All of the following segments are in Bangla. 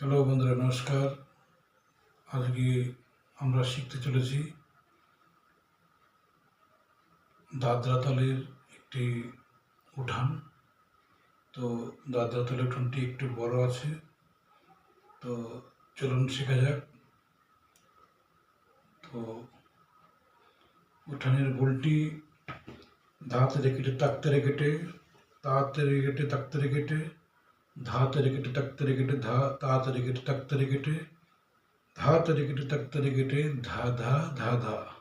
হ্যালো বন্ধুরা, নমস্কার। আজকে আমরা শিখতে চলেছি দাদরাতলের একটি উঠান। তো দাদরাতলের উঠানটি একটু বড় আছে। তো চলুন শেখা যাক। তো উঠানের গোলটি ধাতে রেখেটে তাকতে রেখেটে তাতে রেখেটে তাকতে রেখেটে धा तरीके टक तरीके धा, ता तरीके टक तरीके धा तरीके टक तरीके धा धा धा धा। धा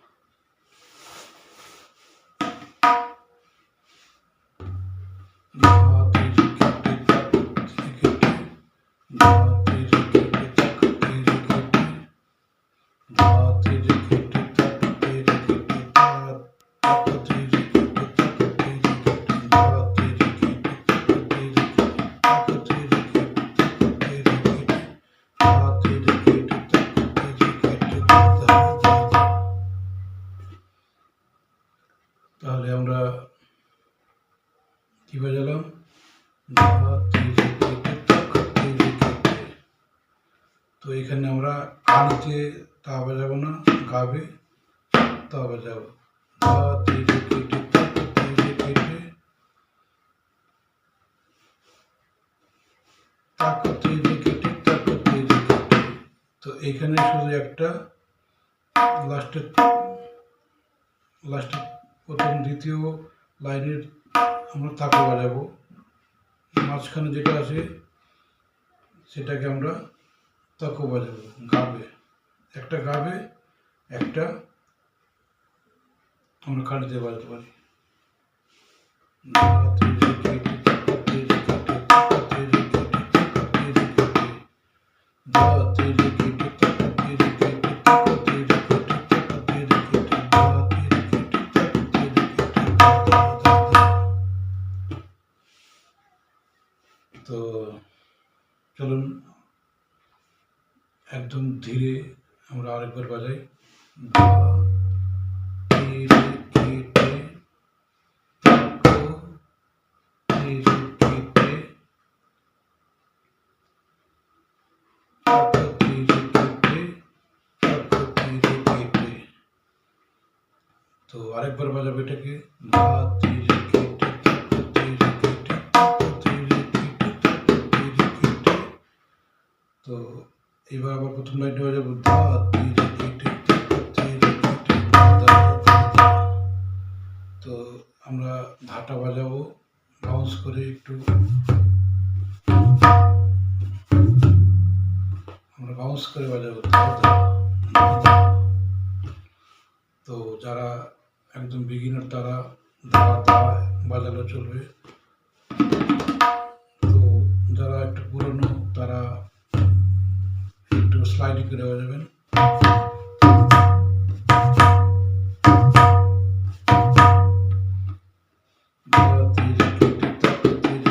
কি বাজালাম তো এখানে আমরা কানিতে তা বাজাবো না গাবে তা বাজাবো। তো এখানে শুধু একটা লাস্টের লাস্টের প্রথম, দ্বিতীয় লাইনের আমরা তাকে বাজাবো মাঝখানে যেটা আছে, সেটাকে আমরা তাকে বাজাবো গাবে। একটা গাবে, একটা আমরা কাটতে বাজাতে পারি। চলুন একদম ধীরে আমরা আরেকবার বাজাই ধা, ধীরে, কেটে, তাকো, ধীরে, কেটে, তাকো, ধীরে, কেটে, তাকো, ধীরে, কেটে। তো আরেকবার বাজাবো এটাকে ধা ধীরে এবার আবার প্রথম লাইনটা ধা ধা। তো আমরা ধাটা বাজাবো বাউন্স করে একটু আমরা বাউন্স করে বাজাবো। তো যারা একদম বিগিনার তারা ধা ধা বাজালে চলবে তো যারা একটু পুরনো তারা স্লাইডিং করে বাজাবেন ধা ধীরে কেটে তাক ধীরে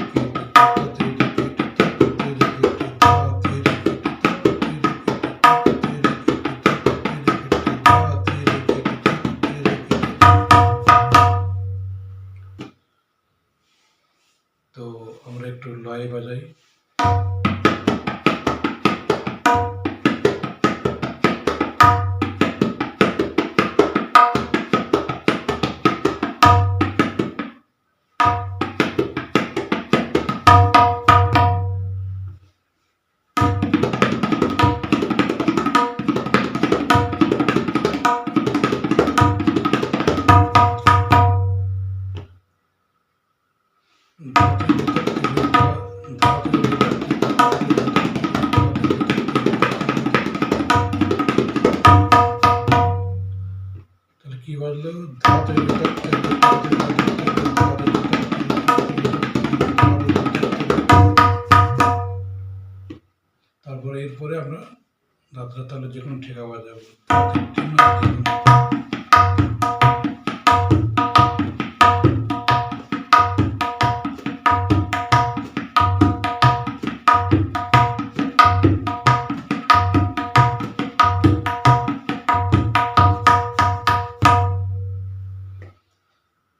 তাহলে যে কোনো ঠেকা বাজাবো।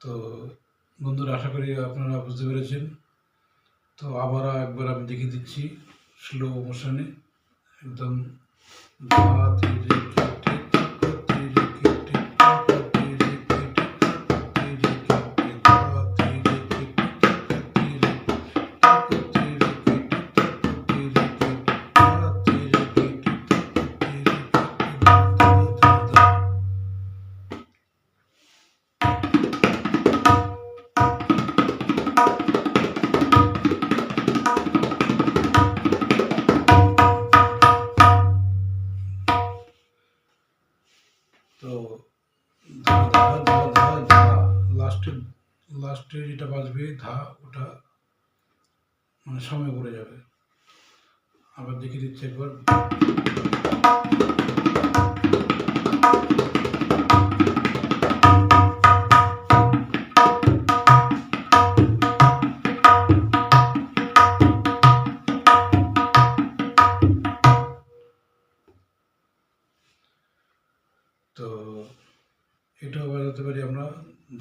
তো বন্ধুরা, আশা করি আপনারা বুঝতে পেরেছেন তো আবার একবার আমি দেখিয়ে দিচ্ছি স্লো মোশনে একদম ধা লাস্টে লাস্টে যেটা বাঁচবে ধা ওটা মানে সময় পড়ে যাবে। আবার দেখে দিচ্ছি একবার।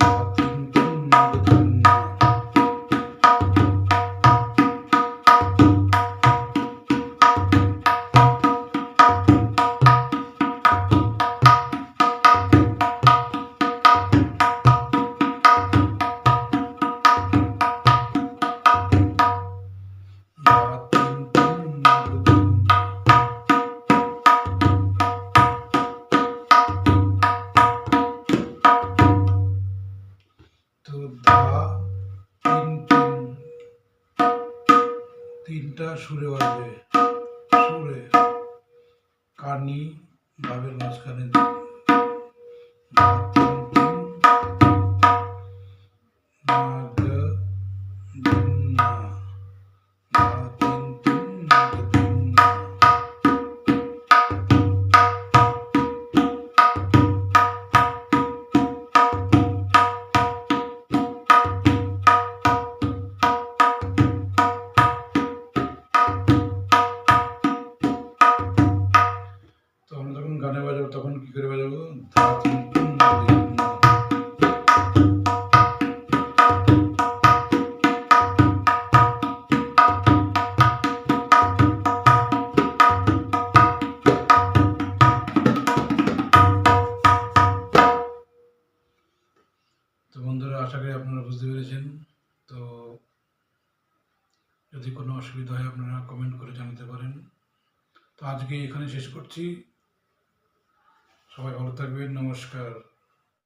Thank you. ধা তিন তিন তিনটা সুরে বাজবে। সুরে কানি ভাবের মাঝখানে তো বন্ধুরা, আশা করি আপনারা বুঝতে পেরেছেন। তো যদি কোনো অসুবিধা হয়, আপনারা কমেন্ট করে জানাতে পারেন। তো আজকে এখানে শেষ করছি। সবাই ভালো থাকবেন। নমস্কার।